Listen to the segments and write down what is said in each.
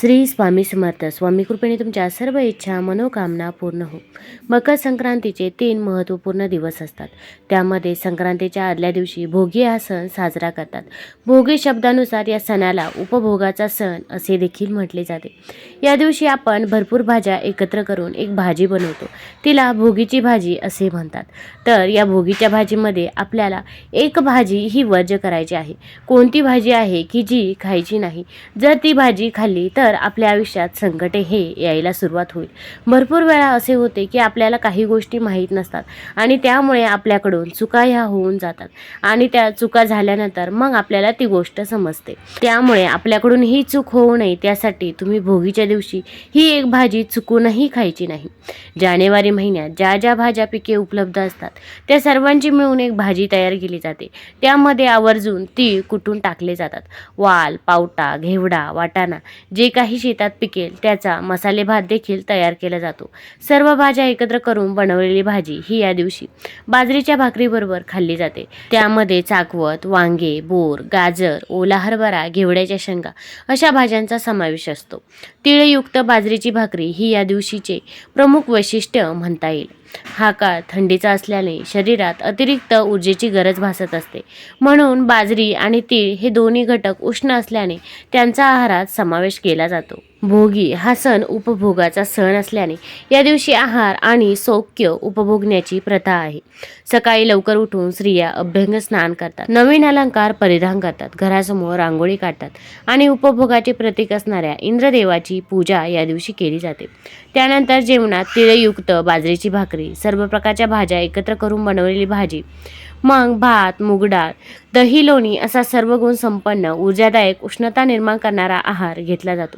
श्री स्वामी समर्थ. स्वामी कृपेने तुमच्या सर्व इच्छा मनोकामना पूर्ण हो. मकर संक्रांतीचे तीन महत्त्वपूर्ण दिवस असतात. त्यामध्ये संक्रांतीच्या आदल्या दिवशी भोगी हा सण साजरा करतात. भोगी शब्दानुसार या सणाला उपभोगाचा सण असे देखील म्हटले जाते. या दिवशी आपण भरपूर भाज्या एकत्र करून एक भाजी बनवतो. तिला भोगीची भाजी असे म्हणतात. तर या भोगीच्या भाजीमध्ये आपल्याला एक भाजी ही वर्ज करायची आहे. कोणती भाजी आहे की जी खायची नाही? जर ती भाजी खाल्ली तर तर आपल्या आयुष्यात संकटे हे यायला सुरुवात होईल. भरपूर वेळा असे होते की आपल्याला काही गोष्टी माहीत नसतात आणि त्यामुळे आपल्याकडून चुका ह्या होऊन जातात आणि त्या चुका झाल्यानंतर मग आपल्याला ती गोष्ट समजते. त्यामुळे आपल्याकडून ही चूक होऊ नये त्यासाठी तुम्ही भोगीच्या दिवशी ही एक भाजी चुकूनही खायची नाही. जानेवारी महिन्यात ज्या ज्या भाज्या पिके उपलब्ध असतात त्या सर्वांची मिळून एक भाजी तयार केली जाते. त्यामध्ये आवर्जून ती कुटून टाकले जातात? वाल पावटा घेवडा वाटाणा जे काही शेतात पिकेल त्याचा मसाले भात देखील तयार केला जातो. सर्व भाज्या एकत्र करून बनवलेली भाजी ही या दिवशी बाजरीच्या भाकरीबरोबर खाल्ली जाते. त्यामध्ये चाकवत वांगे बोर गाजर ओला हरभरा घेवड्याच्या शेंगा अशा भाज्यांचा समावेश असतो. तिळयुक्त बाजरीची भाकरी ही या दिवशीचे प्रमुख वैशिष्ट्य म्हणता येईल. हा काळ थंडीचा असल्याने शरीरात अतिरिक्त ऊर्जेची गरज भासत असते. म्हणून बाजरी आणि तीळ हे दोन्ही घटक उष्ण असल्याने त्यांचा आहारात समावेश केला जातो. भोगी हा सण उपभोगाचा सण असल्याने या दिवशी आहार आणि सौख्य उपभोगण्याची प्रथा आहे. सकाळी लवकर उठून स्त्रिया अभ्यंग स्नान करतात. नवीन अलंकार परिधान करतात. घरासमोर रांगोळी काढतात आणि उपभोगाचे प्रतीक असणाऱ्या इंद्रदेवाची पूजा या दिवशी केली जाते. त्यानंतर जेवणात तिळयुक्त बाजरीची भाकरी सर्व प्रकारच्या भाज्या एकत्र करून बनवलेली भाजी मग भात मुगडाळ दही लोणी असा सर्व गुण संपन्न ऊर्जादायक उष्णता निर्माण करणारा आहार घेतला जातो.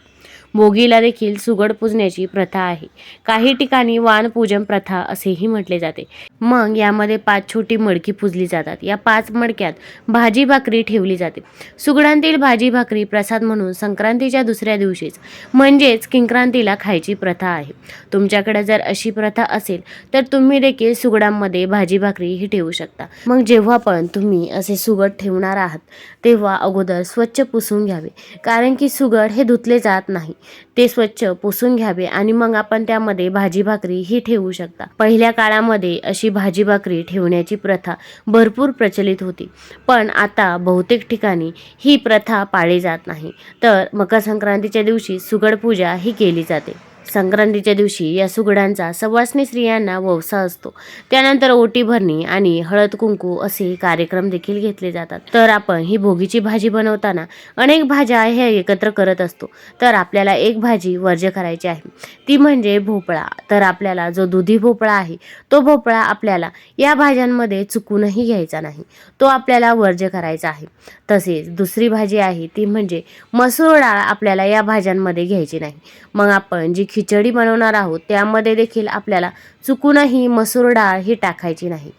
मोगीला देखील सुगड पुजण्याची प्रथा आहे. काही ठिकाणी वानपूजन प्रथा असेही म्हटले जाते. मग यामध्ये पाच छोटी मडकी पूजली जातात. या पाच मडक्यात भाजी भाकरी ठेवली जाते. सुगडांतील भाजी भाकरी प्रसाद म्हणून संक्रांतीच्या दुसऱ्या दिवशीच म्हणजेच किंक्रांतीला खायची प्रथा आहे. तुमच्याकडे जर अशी प्रथा असेल तर तुम्ही देखील सुगडांमध्ये भाजी भाकरी ही ठेवू शकता. मग जेव्हा पण तुम्ही असे सुगड ठेवणार आहात तेव्हा अगोदर स्वच्छ पुसून घ्यावे. कारण की सुगड हे धुतले जात नाही. ते स्वच्छ पुसून घ्यावे आणि मग आपण त्यामध्ये भाजी भाकरी ही ठेवू शकता. पहिल्या काळामध्ये अशी भाजी भाकरी ठेवण्याची प्रथा भरपूर प्रचलित होती. पण आता बहुतेक ठिकाणी ही प्रथा पाळली जात नाही. तर मकर संक्रांतीच्या दिवशी सुगड पूजा ही केली जाते. संक्रांतीच्या दिवशी या सुगडांचा सवासनी स्त्रियांना ववसा असतो. त्यानंतर ओटी भरणी आणि हळद कुंकू असे कार्यक्रम देखील घेतले जातात. तर आपण ही भोगीची भाजी बनवताना अनेक भाज्या ह्या एकत्र करत असतो. तर आपल्याला एक भाजी वर्ज करायची आहे. ती म्हणजे भोपळा. तर आपल्याला जो दुधी भोपळा आहे तो भोपळा आपल्याला या भाज्यांमध्ये चुकूनही घ्यायचा नाही. तो आपल्याला वर्ज करायचा आहे. तसेच दुसरी भाजी आहे ती म्हणजे मसूर डाळ आपल्याला या भाज्यांमध्ये घ्यायची नाही. मग आपण जी खिचडी बनवणार आहोत त्यामध्ये देखील आपल्याला चुकूनही मसूर डाळ ही टाकायची नाही.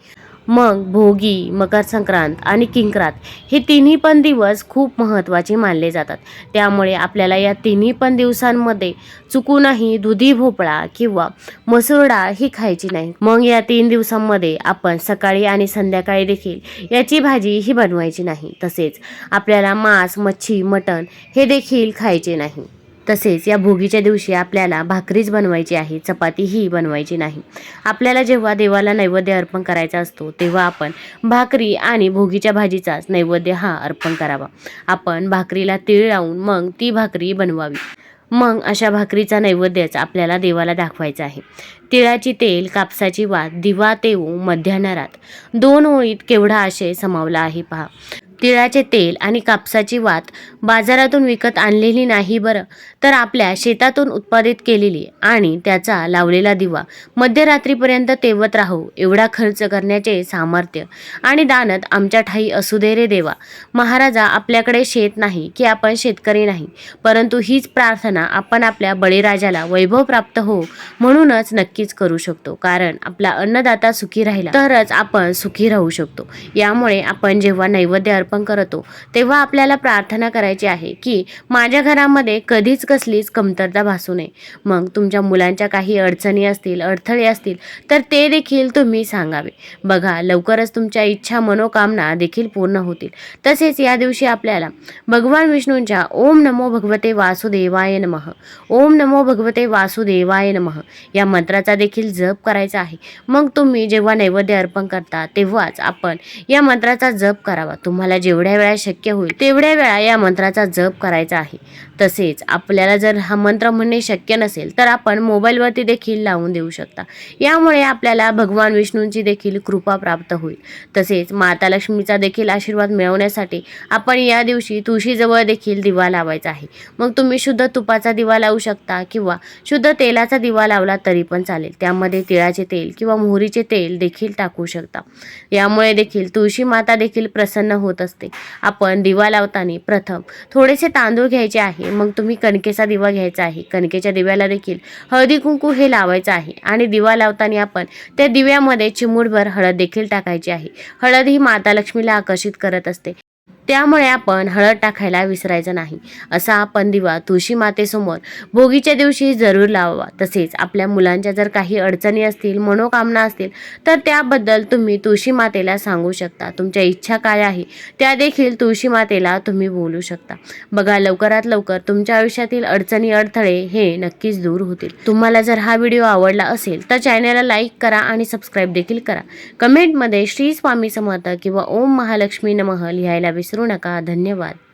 मग भोगी मकर संक्रांत आणि किंक्रात हे तिन्ही पण दिवस खूप महत्त्वाचे मानले जातात. त्यामुळे आपल्याला या तिन्ही पण दिवसांमध्ये चुकूनही दुधी भोपळा किंवा मसूर डाळ ही खायची नाही. मग या तीन दिवसांमध्ये आपण सकाळी आणि संध्याकाळी देखील याची भाजी ही बनवायची नाही. तसेच आपल्याला मांस मच्छी मटण हे देखील खायचे नाही. तसेच या भोगीच्या दिवशी आपल्याला भाकरीच बनवायची आहे चपातीही बनवायची नाही. आपल्याला जेव्हा देवाला नैवेद्य अर्पण करायचा असतो तेव्हा आपण भाकरी आणि भोगीच्या भाजीचाच नैवेद्य हा अर्पण करावा. आपण भाकरीला तीळ लावून मग ती भाकरी बनवावी. मग अशा भाकरीचा नैवेद्यच आपल्याला देवाला दाखवायचा आहे. तिळाची तेल कापसाची वात दिवा तेऊ मध्यान्हारात दोन ओळीत केवढा आशय समावला आहे पहा. तिळाचे तेल आणि कापसाची वात बाजारातून विकत आणलेली नाही बरं तर आपल्या शेतातून उत्पादित केलेली आणि त्याचा लावलेला दिवा मध्यरात्रीपर्यंत तेवत राहू एवढा खर्च करण्याचे सामर्थ्य आणि दानत आमच्या ठाई असू दे रे देवा. महाराजा आपल्याकडे शेत नाही की आपण शेतकरी नाही परंतु हीच प्रार्थना आपण आपल्या बळीराजाला वैभव प्राप्त हो म्हणूनच नक्कीच करू शकतो कारण आपला अन्नदाता सुखी राहिला तरच आपण सुखी राहू शकतो. यामुळे आपण जेव्हा नैवेद्य अर्पण करतो. तेव्हा आपल्याला प्रार्थना करायची आहे की माझ्या घरामध्ये कधीच कसलीच कमतरता भासू नये. मग तुमच्या मुलांच्या काही अडचणी असतील अडथळे असतील तर ते देखील तुम्ही सांगावे. बघा लवकरच तुमच्या इच्छा मनोकामना देखील पूर्ण होतील. तसेच या दिवशी आपल्याला भगवान विष्णूंच्या ओम नमो भगवते वासुदेवाय नमः ओम नमो भगवते वासुदेवाय नमः या मंत्राचा देखील जप करायचा आहे. मग तुम्ही जेव्हा नैवेद्य अर्पण करता तेव्हाच आपण या मंत्राचा जप करावा. तुम्हाला जेवढ्या वेळा शक्य होईल तेवढ्या वेळा या मंत्राचा जप करायचा आहे. तसेच आपल्याला जर हा मंत्र म्हणणे शक्य नसेल तर आपण मोबाईलवरती देखील लावून देऊ शकता. यामुळे आपल्याला भगवान विष्णूंची देखील कृपा प्राप्त होईल. तसेच माता लक्ष्मीचा देखील आशीर्वाद मिळवण्यासाठी आपण या दिवशी तुळशीजवळ देखील दिवा लावायचा आहे. मग तुम्ही शुद्ध तुपाचा दिवा लावू शकता किंवा शुद्ध तेलाचा दिवा लावला तरी पण चालेल. त्यामध्ये तिळाचे तेल किंवा मोहरीचे तेल देखील टाकू शकता. यामुळे देखील तुळशी माता देखील प्रसन्न होत असते. आपण दिवा लावताना प्रथम थोडेसे तांदूळ घ्यायचे आहे. मग तुम्ही कणकेचा दिवा घ्यायचा आहे. कणकेच्या दिव्याला देखील हळदी कुंकू हे लावायचं आहे. आणि दिवा लावताना आपण त्या दिव्यामध्ये चिमूटभर हळद देखील टाकायची आहे. हळद ही माता लक्ष्मीला आकर्षित करत असते. त्यामुळे आपण हळद टाकायला विसरायचं नाही. असा आपण दिवा तुळशी मातेसमोर भोगीच्या दिवशी जरूर लावावा. तसेच आपल्या मुलांच्या जर काही अडचणी असतील मनोकामना असतील तर त्याबद्दल तुम्ही तुळशी मातेला सांगू शकता. तुमच्या इच्छा काय आहे त्या देखील तुळशी मातेला तुम्ही बोलू शकता. बघा लवकरात लवकर तुमच्या आयुष्यातील अडचणी अडथळे हे नक्कीच दूर होतील. तुम्हाला जर हा व्हिडिओ आवडला असेल तर चॅनलला लाईक करा आणि सबस्क्राईब देखील करा. कमेंटमध्ये श्री स्वामी समर्थ किंवा ओम महालक्ष्मी नमः लिहायला विसरू विसरू नका. धन्यवाद.